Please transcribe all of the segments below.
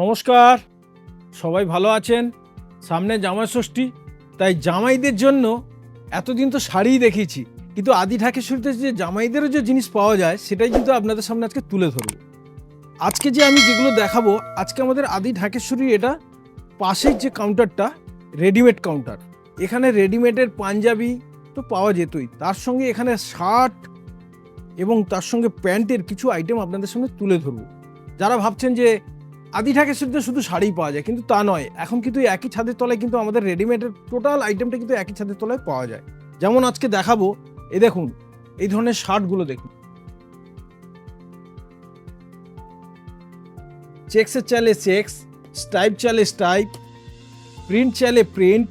নমস্কার। সবাই ভালো আছেন? সামনে জামাই ষষ্ঠী, তাই জামাইদের জন্য এতদিন তো শাড়িই দেখিয়েছি কিন্তু আদি ঢাকেশ্বরীতে যে জামাইদেরও যে জিনিস পাওয়া যায়, সেটাই কিন্তু আপনাদের সামনে আজকে তুলে ধরবো। আজকে যে আমি যেগুলো দেখাবো, আজকে আমাদের আদি ঢাকেশ্বরী এটা পাশের যে কাউন্টারটা রেডিমেড কাউন্টার এখানে রেডিমেডের পাঞ্জাবি তো পাওয়া যেতই। তার সঙ্গে এখানে শার্ট এবং তার সঙ্গে প্যান্টের কিছু আইটেম আপনাদের সামনে তুলে ধরবো। যারা ভাবছেন যে আদি ঢাকেশ্বরীতে শুধু শাড়ি পাওয়া যায়, কিন্তু তা নয়, এখন কিন্তু একই ছাদের তলায় কিন্তু আমাদের রেডিমেডের টোটাল আইটেমটা কিন্তু একই ছাদের তলায় পাওয়া যায়। যেমন আজকে দেখাবো, এই দেখুন, এই ধরনের শার্টগুলো দেখুন। চেক্সের চাইলে চেক্স স্টাইপ চাইলে স্টাইপ প্রিন্ট চাইলে প্রিন্ট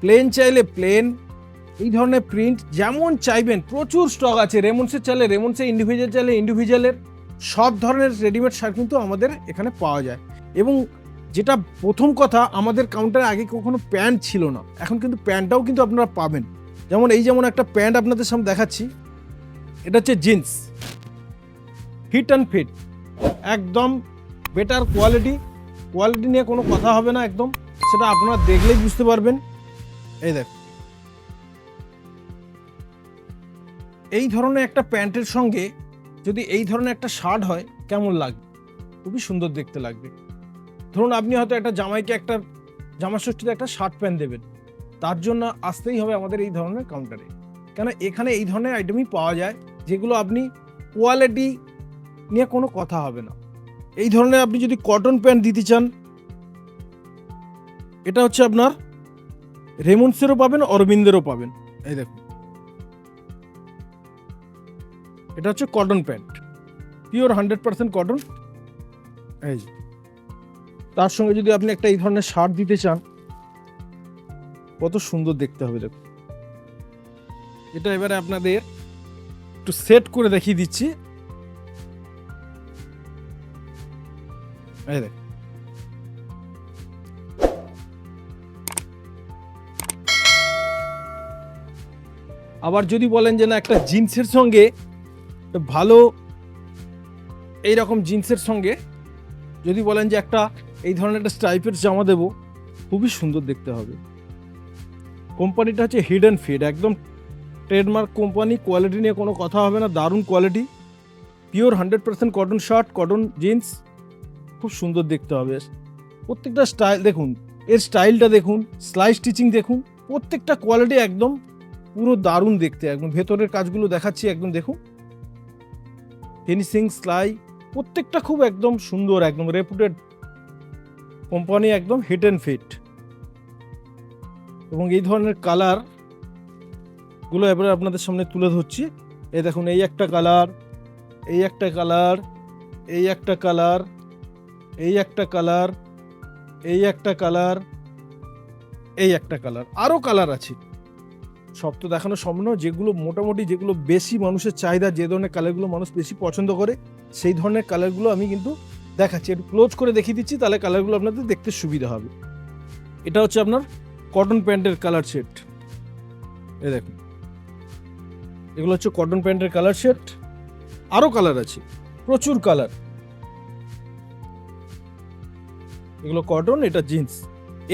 প্লেন চাইলে প্লেন এই ধরনের প্রিন্ট যেমন চাইবেন, প্রচুর স্টক আছে রেমন্সের চাইলে রেমন্সের ইন্ডিভিজুয়াল চাইলে ইন্ডিভিজুয়ালের সব ধরনের রেডিমেড শার্ট কিন্তু আমাদের এখানে পাওয়া যায়। এবং যেটা প্রথম কথা, আমাদের কাউন্টারে আগে কখনো প্যান্ট ছিল না। এখন কিন্তু প্যান্টটাও কিন্তু আপনারা পাবেন। যেমন এই যেমন একটা প্যান্ট আপনাদের সামনে দেখাচ্ছি, এটা হচ্ছে জিন্স। ফিট অ্যান্ড ফিট একদম বেটার কোয়ালিটি কোয়ালিটি নিয়ে কোনো কথা হবে না একদম। সেটা আপনারা দেখলেই বুঝতে পারবেন। এই দেখ। এই ধরনের একটা প্যান্টের সঙ্গে যদি এই ধরনের একটা শার্ট হয়, কেমন লাগবে? খুবই সুন্দর দেখতে লাগবে। ধরুন আপনি হয়তো একটা জামাইকে একটা জামা ষষ্ঠীতে একটা শার্ট প্যান্ট দেবেন। তার জন্য আসতেই হবে আমাদের এই ধরনের কাউন্টারে কেন এখানে এই ধরনের আইটেমই পাওয়া যায়, যেগুলো আপনি কোয়ালিটি নিয়ে কোনো কথা হবে না। এই ধরনের আপনি যদি কটন প্যান্ট দিতে চান, এটা হচ্ছে আপনার রেমন্ডসেরও পাবেন, অরবিন্দেরও পাবেন। এই দেখুন। এটা হচ্ছে cotton pant. Pure hundred percent cotton. এই। তার সঙ্গে যদি আপনি একটা এই ধরনের শার্ট দিতে চান, কত সুন্দর দেখতে হবে দেখুন। এটা এবারে আপনাদের একটু সেট করে দেখিয়ে দিচ্ছি। আবার যদি বলেন যে না, একটা জিন্সের সঙ্গে ভালো এই রকম জিন্সের সঙ্গে যদি বলেন যে একটা এই ধরনের একটা স্টাইপের জামা দেবো, খুবই সুন্দর দেখতে হবে। কোম্পানিটা হচ্ছে হিডেন ফিড একদম ট্রেডমার্ক কোম্পানি কোয়ালিটি নিয়ে কোনো কথা হবে না, দারুণ quality pure hundred percent cotton shirt cotton jeans খুব সুন্দর দেখতে হবে। প্রত্যেকটা স্টাইল দেখুন, এর স্টাইলটা দেখুন স্লাই স্টিচিং দেখুন, প্রত্যেকটা কোয়ালিটি একদম পুরো দারুণ দেখতে, একদম ভেতরের কাজগুলো দেখাচ্ছি, একদম দেখুন। ফিনিশিং স্লাই প্রত্যেকটা খুব একদম সুন্দর, একদম রেপুটেড কোম্পানি একদম হিট অ্যান্ড ফিট এবং এই ধরনের কালারগুলো এবারে আপনাদের সামনে তুলে ধরছি। এই দেখুন, এই একটা কালার এই একটা কালার এই একটা কালার এই একটা কালার এই একটা কালার এই একটা কালার আরও কালার আছে। সব তো দেখানো সম্ভব নয়। যেগুলো মোটামুটি যেগুলো বেশি মানুষের চাহিদা, যে ধরনের কালারগুলো মানুষ বেশি পছন্দ করে, সেই ধরনের কালারগুলো আমি কিন্তু দেখাচ্ছি। একটু ক্লোজ করে দেখিয়ে দিচ্ছি, তাহলে কালারগুলো আপনাদের দেখতে সুবিধা হবে। এটা হচ্ছে আপনার কটন প্যান্টের কালার সেট এ দেখুন। এগুলো হচ্ছে কটন প্যান্টের কালার সেট আরও কালার আছে। প্রচুর কালার এগুলো কটন এটা জিন্স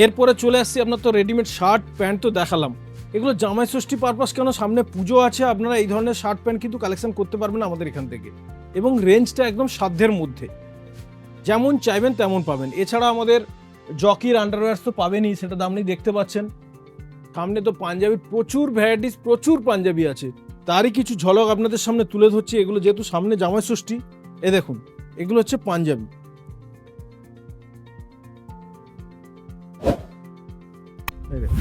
এরপরে চলে আসছি আপনার তো রেডিমেড শার্ট প্যান্ট তো দেখালাম। এগুলো জামাই ষষ্ঠী পারপাস কেন? সামনে পুজো আছে, আপনারা এই ধরনের শার্ট প্যান্ট কিন্তু কালেকশন করতে পারবেন আমাদের এখান থেকে। এবং রেঞ্জটা একদম সাধ্যের মধ্যে। যেমন চাইবেন তেমন পাবেন। এছাড়া আমাদের জকির আন্ডারওয়্যার্স তো পাবেনই, সেটা দাম নেই দেখতে পাচ্ছেন। সামনে তো পাঞ্জাবির প্রচুর ভ্যারাইটিস প্রচুর পাঞ্জাবি আছে। তারই কিছু ঝলক আপনাদের সামনে তুলে ধরছি। এগুলো যেহেতু সামনে জামাই ষষ্ঠী, এ দেখুন, এগুলো হচ্ছে পাঞ্জাবি। এই দেখুন।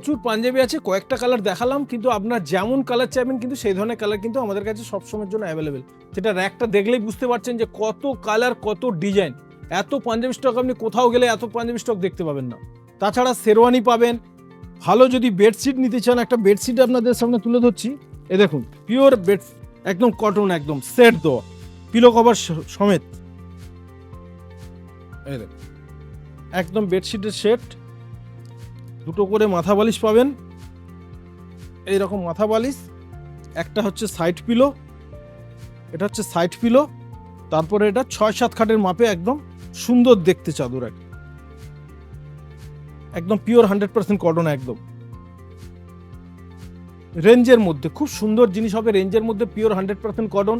প্রচুর পাঞ্জাবি আছে, কয়েকটা কালার দেখালাম, কিন্তু আপনার যেমন কালার চাইবেন, কিন্তু সেই ধরনের কালার কিন্তু আমাদের কাছে সবসময়ের জন্য অ্যাভেলেবেল সেটা র্যাকটা দেখলেই বুঝতে পারছেন যে কত কালার কত ডিজাইন এত পাঞ্জাবি স্টক আপনি কোথাও গেলে এত পাঞ্জাবি স্টক দেখতে পাবেন না। তাছাড়া শেরওয়ানি পাবেন। ভালো যদি বেডশিট নিতে চান, একটা বেডশিট আপনাদের সামনে তুলে ধরছি। এ দেখুন পিওর বেড একদম কটন একদম সেট দেওয়া। পিলো কভার সমেত। একদম বেডশিটের সেট দুটো করে মাথা বালিশ পাবেন। এই রকম মাথা বালিশ, একটা হচ্ছে সাইড পিলো, এটা হচ্ছে সাইড পিলো, তারপরে এটা ছয় সাত খাটের মাপে একদম সুন্দর দেখতে চাদর এক একদম পিওর হান্ড্রেড পার্সেন্ট কটন একদম। রেঞ্জের মধ্যে, খুব সুন্দর জিনিস হবে রেঞ্জের মধ্যে pure hundred percent cotton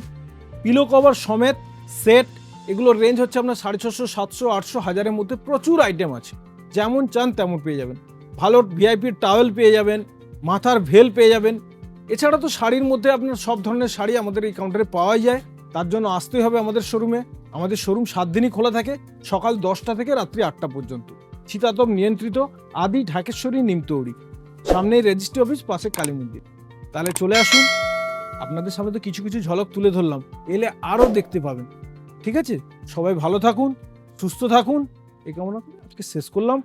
pillow cover সমেত সেট এগুলোর রেঞ্জ হচ্ছে আপনার সাড়ে ছশো সাতশো, আটশো, হাজারের মধ্যে প্রচুর আইটেম আছে। যেমন চান তেমন পেয়ে যাবেন। ভালো ভিআইপির টাওয়েল পেয়ে যাবেন, মাথার ভেল পেয়ে যাবেন। এছাড়া তো শাড়ির মধ্যে আপনার সব ধরনের শাড়ি আমাদের এই কাউন্টারে পাওয়াই যায়। তার জন্য আসতেই হবে আমাদের শোরুমে আমাদের শোরুম সাত দিনই খোলা থাকে, সকাল দশটা থেকে রাত্রি আটটা পর্যন্ত। শীতাতপ নিয়ন্ত্রিত, আদি ঢাকেশ্বরী নিমতৌড়ি। সামনেই রেজিস্ট্রি অফিস পাশে কালী মন্দির। তাহলে চলে আসুন। আপনাদের সামনে তো কিছু কিছু ঝলক তুলে ধরলাম। এলে আরও দেখতে পাবেন। ঠিক আছে? সবাই ভালো থাকুন, সুস্থ থাকুন। এই কামনা আজকে শেষ করলাম।